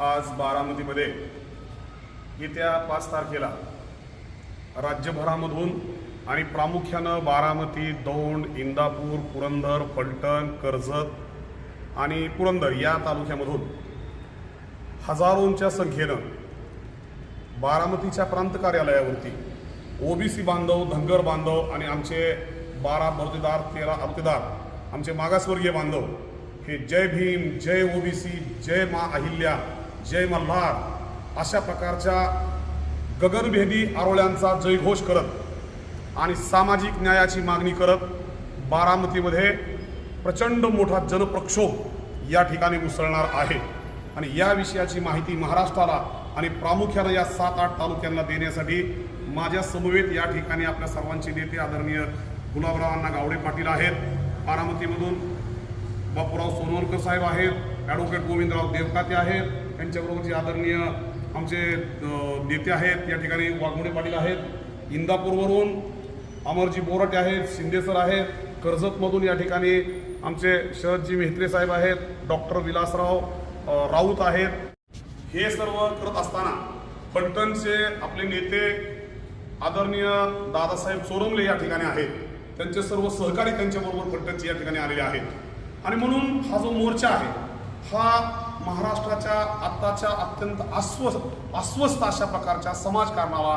आज बारामतीमध्ये येत्या पाच तारखेला राज्यभरामधून आणि प्रामुख्यानं बारामती दौंड इंदापूर पुरंदर फलटण कर्जत आणि पुरंदर या तालुक्यामधून हजारोंच्या संख्येनं बारामतीच्या प्रांत कार्यालयावरती ओबीसी बांधव धनगर बांधव आणि आमचे बारा बर्तेदार तेरा अर्तेदार आमचे मागासवर्गीय बांधव हे जय भीम जय ओबीसी जय मा अहिल्या जय मल्हार अशा प्रकारच्या गगनभेदी आरोळ्यांचा जयघोष करत आणि सामाजिक न्यायाची मागणी करत बारामतीमध्ये प्रचंड मोठा जनप्रक्षोभ या ठिकाणी उसळणार आहे. आणि या विषयाची माहिती महाराष्ट्राला आणि प्रामुख्यानं या सात आठ तालुक्यांना देण्यासाठी माझ्या समवेत या ठिकाणी आपल्या सर्वांचे नेते आदरणीय गुलाबरावांना गावडे पाटील आहेत. बारामतीमधून बापूराव सोनवलकर साहेब आहेत. ॲडव्होकेट गोविंदराव देवकाते आहेत. त्यांच्याबरोबरचे आदरणीय आमचे नेते आहेत या ठिकाणी वाघमोडे पाटील आहेत इंदापूरवरून अमरजी बोरटे आहेत शिंदे सर आहेत कर्जतमधून या ठिकाणी आमचे शरदजी मेहत्रे साहेब आहेत डॉक्टर विलासराव राऊत आहेत. हे सर्व करत असताना फलटणचे आपले नेते आदरणीय दादासाहेब चोरमले या ठिकाणी आहेत. त्यांचे सर्व सहकारी त्यांच्याबरोबर फलटणचे या ठिकाणी आलेले आहेत. आणि म्हणून हा जो मोर्चा आहे हा महाराष्ट्राच्या आत्ताच्या अत्यंत अस्वस्थ अस्वस्थ अशा प्रकारच्या समाजकारणाला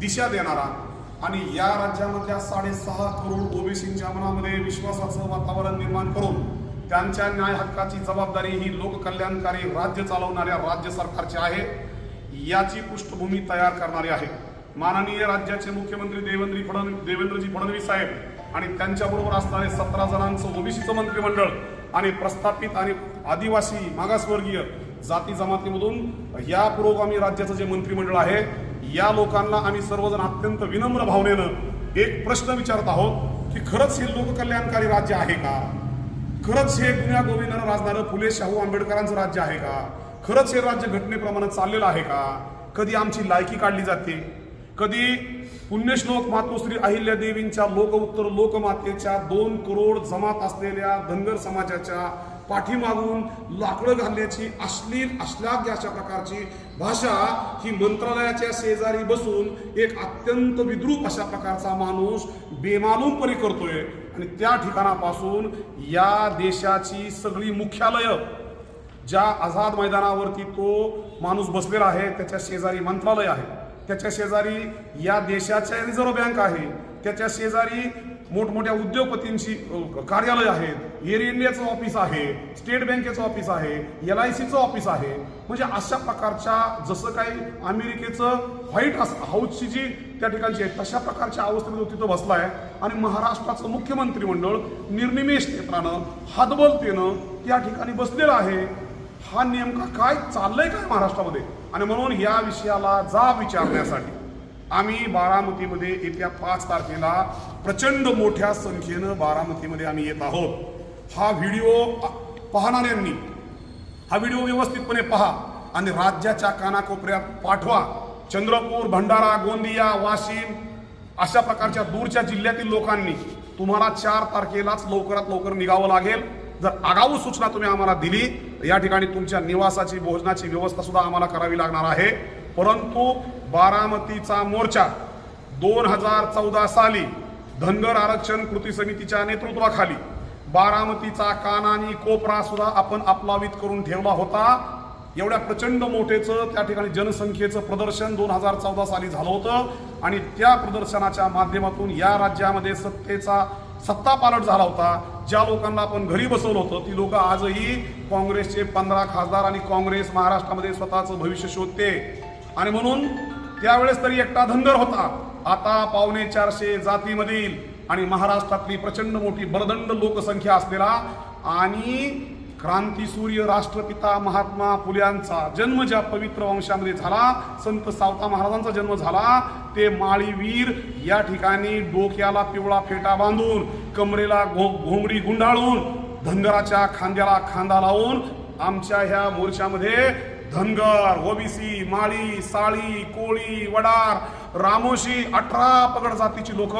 दिशा देणारा आणि या राज्यामधल्या साडेसहा करोड ओबीसींच्या मनामध्ये विश्वासाचं वातावरण निर्माण करून त्यांच्या न्याय हक्काची जबाबदारी ही लोककल्याणकारी राज्य चालवणाऱ्या राज्य सरकारची आहे याची पृष्ठभूमी तयार करणारी आहे. माननीय राज्याचे मुख्यमंत्री देवेंद्री फडणवीस देवेंद्रजी फडणवीस साहेब आणि त्यांच्याबरोबर असणारे सतरा जणांचं ओबीसीचं मंत्रिमंडळ आणि प्रस्थापित आणि आदिवासी मागासवर्गीय जाती जमातीमधून या पुरोगामी राज्याचं जे मंत्रिमंडळ आहे या लोकांना आम्ही सर्वजण अत्यंत विनम्र भावनेनं एक प्रश्न विचारत आहोत की खरंच हे लोककल्याणकारी राज्य आहे का? खरंच हे गुन्ह्या गोविंदानं राजणारं फुले शाहू आंबेडकरांचं राज्य आहे का? खरंच हे राज्य घटनेप्रमाणे चाललेलं आहे का? कधी आमची लायकी काढली जाते? कधी पुण्यश्लोक मातोश्री अहिल्या देवींच्या लोकउत्तर लोकमातेच्या दोन करोड जमात असलेल्या धनगर समाजाच्या पाठीमागून लाकडं घालण्याची अश्लील अश्लाघ्य अशा प्रकारची भाषा ही मंत्रालयाच्या शेजारी बसून एक अत्यंत विद्रूप अशा प्रकारचा माणूस बेमालूमपणे करतोय. आणि त्या ठिकाणापासून या देशाची सगळी मुख्यालयं ज्या आझाद मैदानावरती तो माणूस बसलेला आहे त्याच्या शेजारी मंत्रालय आहे. त्याच्या शेजारी या देशाच्या रिझर्व्ह बँक आहे. त्याच्या शेजारी मोठमोठ्या उद्योगपतींची कार्यालय आहेत एअर इंडियाचं ऑफिस आहे स्टेट बँकेचं ऑफिस आहे एल आय सीचं ऑफिस आहे. म्हणजे अशा प्रकारच्या जसं काही अमेरिकेचं व्हाईट हाऊसची जी त्या ठिकाणची आहे तशा प्रकारच्या अवस्थेमध्ये तिथं तिथं बसलाय. आणि महाराष्ट्राचं मुख्यमंत्री मंडळ निर्निमेष नेत्रानं हातबलतेनं त्या ठिकाणी बसलेलं आहे. हा नेमका काय चाललंय काय महाराष्ट्रामध्ये? आणि म्हणून या विषयाला जाब विचारण्यासाठी. आम्ही बारामतीमध्ये येत्या पाच तारखेला प्रचंड मोठ्या संख्येनं बारामतीमध्ये आम्ही येत आहोत. हा व्हिडिओ पाहणाऱ्यांनी हा व्हिडिओ व्यवस्थितपणे पहा आणि राज्याच्या कानाकोपऱ्यात पाठवा. चंद्रपूर भंडारा गोंदिया वाशिम अशा प्रकारच्या दूरच्या जिल्ह्यातील लोकांनी तुम्हाला चार तारखेलाच लवकरात लवकर निघावं लागेल. जर आगाऊ सूचना तुम्ही आम्हाला दिली या ठिकाणी तुमच्या निवासाची भोजनाची व्यवस्था सुद्धा आम्हाला करावी लागणार आहे. परंतु बारामतीचा मोर्चा दोन हजार चौदा साली धनगर आरक्षण कृती समितीच्या नेतृत्वाखाली बारामतीचा कानानी कोपरा सुद्धा आपण आपलावित करून ठेवला होता. एवढ्या प्रचंड मोठेचं त्या ठिकाणी जनसंख्येचं प्रदर्शन दोन हजार चौदा साली झालं होतं. आणि त्या प्रदर्शनाच्या माध्यमातून या राज्यामध्ये सत्तेचा सत्ता पालट झाला होता. ज्या लोकांना आपण घरी बसवलं होतं ती लोक आजही काँग्रेसचे पंधरा खासदार आणि काँग्रेस महाराष्ट्रामध्ये स्वतःचं भविष्य शोधते. आणि म्हणून त्यावेळेस तरी एकटा धनगर होता. आता पावणे चारशे जातीमधील आणि महाराष्ट्रातली प्रचंड मोठी बरदंड लोकसंख्या असलेला आणि क्रांतीसूर्य राष्ट्रपिता महात्मा फुल्यांचा जन्म ज्या पवित्र वंशामध्ये झाला संत सावता महाराजांचा जन्म झाला ते माळीवीर या ठिकाणी डोक्याला पिवळा फेटा बांधून कमरेला घो घोंगडी गुंडाळून धनगराच्या खांद्याला खांदा लावून आमच्या ह्या मोर्चामध्ये धनगर ओबीसी माळी साळी कोळी वडार रामोशी अठरा पगड जातीची लोक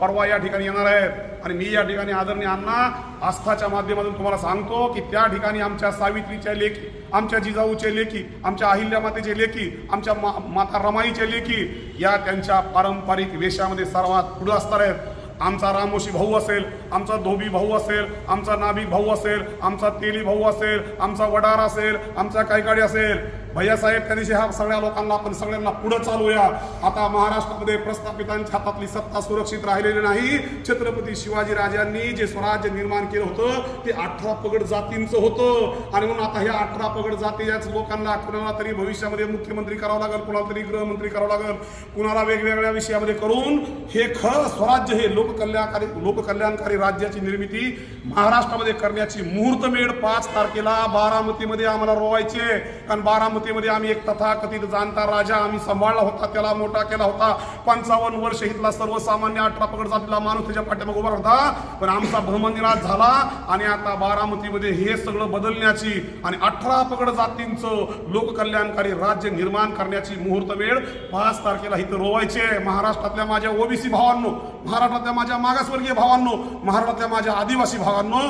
परवा या ठिकाणी येणार आहेत. आणि मी या ठिकाणी आदरणीय अण्णा आस्थाच्या माध्यमातून तुम्हाला सांगतो की त्या ठिकाणी आमच्या सावित्रीच्या लेखी आमच्या जिजाऊचे लेखी आमच्या अहिल्या मातेचे लेखी आमच्या मा- माता रमाईचे लेखी या त्यांच्या पारंपरिक वेशामध्ये सर्वात पुढे असणार आहेत. आमचा रामोशी भाऊ असेल आमचा धोबी भाऊ असेल आमचा नाभिक भाऊ असेल आमचा तेली भाऊ असेल आमचा वडार असेल आमचा कायकाडी असेल. भैयासाहेब त्या दिवशी ह्या सगळ्या लोकांना आपण सगळ्यांना पुढे चालूया. आता महाराष्ट्रामध्ये प्रस्थापितांच्या हातातली सत्ता सुरक्षित राहिलेली नाही. छत्रपती शिवाजी राजांनी जे स्वराज्य निर्माण केलं होतं ते अठरा पगड जातींचं होतं. आणि म्हणून आता ह्या अठरा पगड जाती याच लोकांना कुणाला तरी भविष्यामध्ये मुख्यमंत्री करावं लागेल कुणाला तरी गृहमंत्री करावं लागेल. कुणाला वेगवेगळ्या विषयामध्ये करून हे खरं स्वराज्य हे लोक लोककल्याणकारी लोककल्याणकारी राज्याची निर्मिती महाराष्ट्रामध्ये करण्याची मुहूर्तमेढ पाच तारखेला बारामतीमध्ये आम्हाला रोवायचे कारण बारामतीमध्ये आम्ही एक तथाकथित जाणता राजा आम्ही सांभाळला होता त्याला मोठा केला होता. पंचावन्न वर्ष इथला सर्वसामान्य अठरा पकड जातीला माणूस त्याच्या पाठीमागे उभा होता पण आमचा भ्रमनिराश झाला आणि आता बारामतीमध्ये हे सगळं बदलण्याची आणि अठरा पकड जातींचं लोककल्याणकारी राज्य निर्माण करण्याची मुहूर्तमेढ पाच तारखेला इथं रोवायचे महाराष्ट्रातल्या माझ्या ओबीसी भावांनो महाराष्ट्रातल्या माझ्या मागासवर्गीय भावांनो महाराष्ट्रातल्या माझ्या आदिवासी भावांनो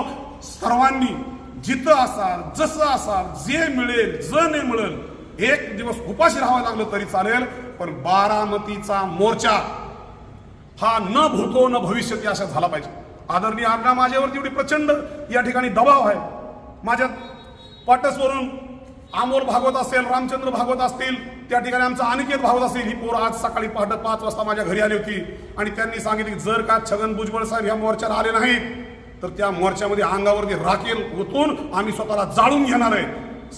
सर्वांनी जिथं असाल जसं असाल जे मिळेल ज नाही मिळेल एक दिवस उपाशी राहावं लागलं तरी चालेल पण बारामतीचा मोर्चा हा न भूतो न भविष्यती अशा झाला पाहिजे. आदरणीय अण्णा माझ्यावरती एवढी प्रचंड या ठिकाणी दबाव आहे. माझ्या पाटसवरून आमोल भागवत असेल रामचंद्र भागवत असतील त्या ठिकाणी आमचा अनिकेत भाऊ असेल ही पोरं आज सकाळी पहाटे पाच वाजता माझ्या घरी आली होती. आणि त्यांनी सांगितले की जर का छगन भुजबळ साहेब ह्या मोर्चाला आले नाहीत तर त्या मोर्चामध्ये अंगावरती राखेल ओतून आम्ही स्वतःला जाळून घेणार आहे.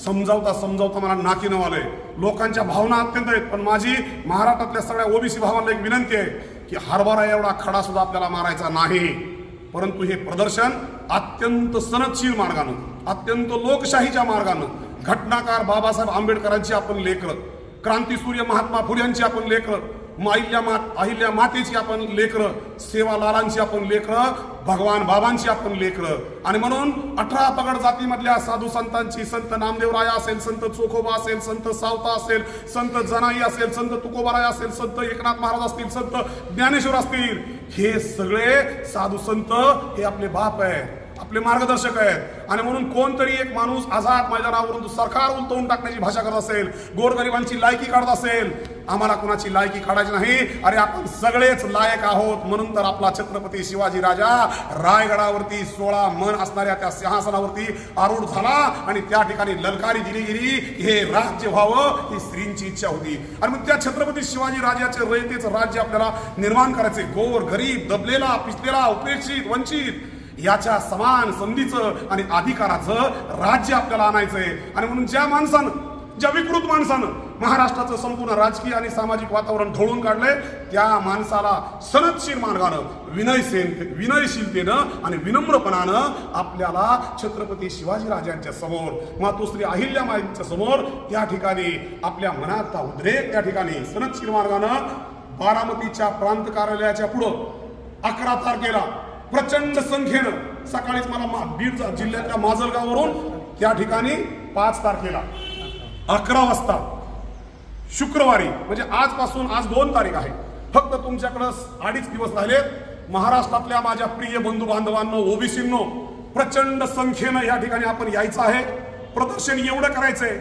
समजावता समजावता मला नाकी आलंय. लोकांच्या भावना अत्यंत आहेत पण माझी महाराष्ट्रातल्या सगळ्या ओबीसी भावांना एक विनंती आहे की हरभरा एवढा खडा सुद्धा आपल्याला मारायचा नाही. परंतु हे प्रदर्शन अत्यंत सनदशील मार्गानं अत्यंत लोकशाहीच्या मार्गानं घटनाकार बाबासाहेब आंबेडकरांची आपण लेकर क्रांतीसूर्य महात्मा फुल्यांची आपण लेकरं माहिल्या मा अहिल्या मातेची आपण लेकरं सेवालालांची आपण लेकरं भगवान बाबांची आपण लेकरं. आणि म्हणून अठरा पगड जातीमधल्या साधू संतांची संत नामदेवराया असेल संत चोखोबा असेल संत सावता असेल संत जनाई असेल संत तुकोबाराय असेल संत एकनाथ महाराज असतील संत ज्ञानेश्वर असतील हे सगळे साधू संत हे आपले बाप आहेत. आपले मार्गदर्शक आहेत. आणि म्हणून कोणतरी एक माणूस आझाद मैदानावरून सरकार उलटवून टाकण्याची भाषा करत असेल गोरगरिबांची लायकी काढत असेल आम्हाला कुणाची लायकी काढायची नाही. अरे आपण सगळेच लायक आहोत. म्हणून तर आपला छत्रपती शिवाजी राजा रायगडावरती सोळा मन असणाऱ्या त्या सिंहासनावरती आरूढ झाला आणि त्या ठिकाणी ललकारी दिली गेली. हे राज्य व्हावं ही स्त्रींची इच्छा होती. आणि मग त्या छत्रपती शिवाजी राजाचे रयतेचं राज्य आपल्याला निर्माण करायचे. गोर गरीब दबलेला पिचलेला उपेक्षित वंचित याच्या समान संधीचं आणि अधिकाराचं राज्य आपल्याला आणायचंय. आणि म्हणून ज्या माणसानं ज्या विकृत माणसानं महाराष्ट्राचं संपूर्ण राजकीय आणि सामाजिक वातावरण ढोळून काढलंय त्या माणसाला सनदशील मार्गानं विनयसेन विनयशीलतेनं आणि विनम्रपणानं आपल्याला छत्रपती शिवाजीराजांच्या समोर मातोश्री अहिल्यामाईंच्या समोर त्या ठिकाणी आपल्या मनाचा उद्रेक त्या ठिकाणी सनदशील मार्गानं बारामतीच्या प्रांत कार्यालयाच्या पुढं अकरा तारखेला प्रचंड संख्येनं सकाळीच मला मा- बीड जिल्ह्यातल्या माजलगाववरून त्या ठिकाणी पाच तारखेला अकरा वाजता शुक्रवारी म्हणजे आजपासून आज दोन तारीख आहे. फक्त तुमच्याकडं अडीच दिवस राहिलेत. महाराष्ट्रातल्या माझ्या प्रिय बंधू बांधवांनो ओबीसींनो प्रचंड संख्येनं या ठिकाणी आपण यायचं आहे. प्रदर्शन एवढं करायचंय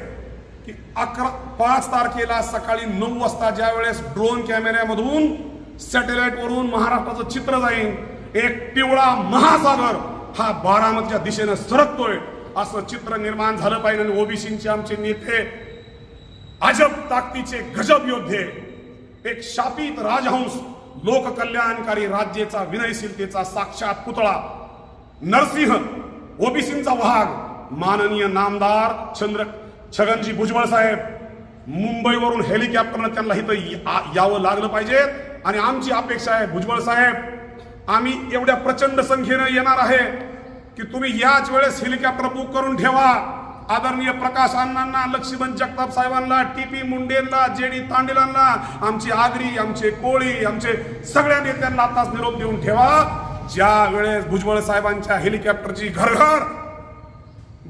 की अकरा पाच तारखेला सकाळी नऊ वाजता ज्या वेळेस ड्रोन कॅमेऱ्यामधून सॅटेलाइट वरून महाराष्ट्राचं चित्र जाईल एक पिवळा महासागर हा बारामतीच्या दिशेनं सरकतोय असं चित्र निर्माण झालं पाहिजे. आणि ओबीसींचे आमचे नेते अजब ताकदीचे गजब योद्धे एक शापित राजहंस लोककल्याणकारी राज्याचा विनयशीलतेचा साक्षात पुतळा. नरसिंह ओबीसींचा वाघ माननीय नामदार चंद्र छगनजी भुजबळ साहेब मुंबईवरून हेलिकॉप्टरनं त्यांना इथं या- यावं लागलं पाहिजे. आणि आमची अपेक्षा आहे भुजबळ साहेब आम्ही एवढ्या प्रचंड संख्येनं येणार आहे की तुम्ही याच वेळेस हेलिकॉप्टर बुक करून ठेवा. आदरणीय प्रकाश अण्णांना लक्ष्मण जगताप साहेबांना टी पी मुंडेंना जेडी तांडेलांना आमची आगरी आमचे कोळी आमचे सगळ्या नेत्यांना आताच निरोप देऊन ठेवा. ज्या वेळेस भुजबळ साहेबांच्या हेलिकॉप्टरची घरघर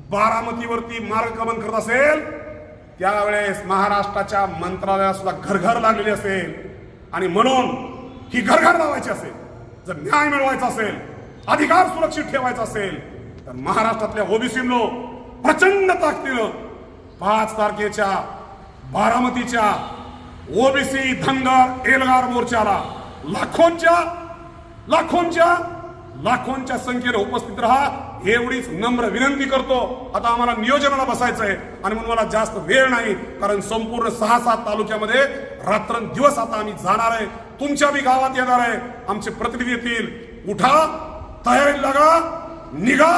बारामतीवरती मार्गक्रमण करत असेल त्यावेळेस महाराष्ट्राच्या मंत्रालयाला सुद्धा घरघर लागलेली असेल. आणि म्हणून ही घरघर लावायची असेल. जर न्याय मिळवायचा असेल अधिकार सुरक्षित ठेवायचा असेल तर महाराष्ट्रातल्या ओबीसींनो प्रचंड ताकदीनं पाच तारखेच्या बारामतीच्या ओबीसी धनगर एल्गार मोर्चाला लाखोंच्या लाखोंच्या लाखोंच्या संख्येने उपस्थित राहा. एवढीच नम्र विनंती करतो. आता आम्हाला नियोजनाला बसायचं आहे आणि म्हणून मला जास्त वेळ नाही कारण संपूर्ण सहा सात तालुक्यामध्ये रात्रंदिवस आता आम्ही जाणार आहे. तुमच्या बी गावात येणार आहे. आमचे प्रतिनिधी येतील. उठा तयारी लागा निघा.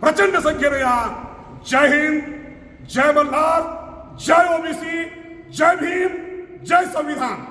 प्रचंड संख्येने या. जय हिंद जय मल्हार जय ओबीसी जय भीम जय संविधान.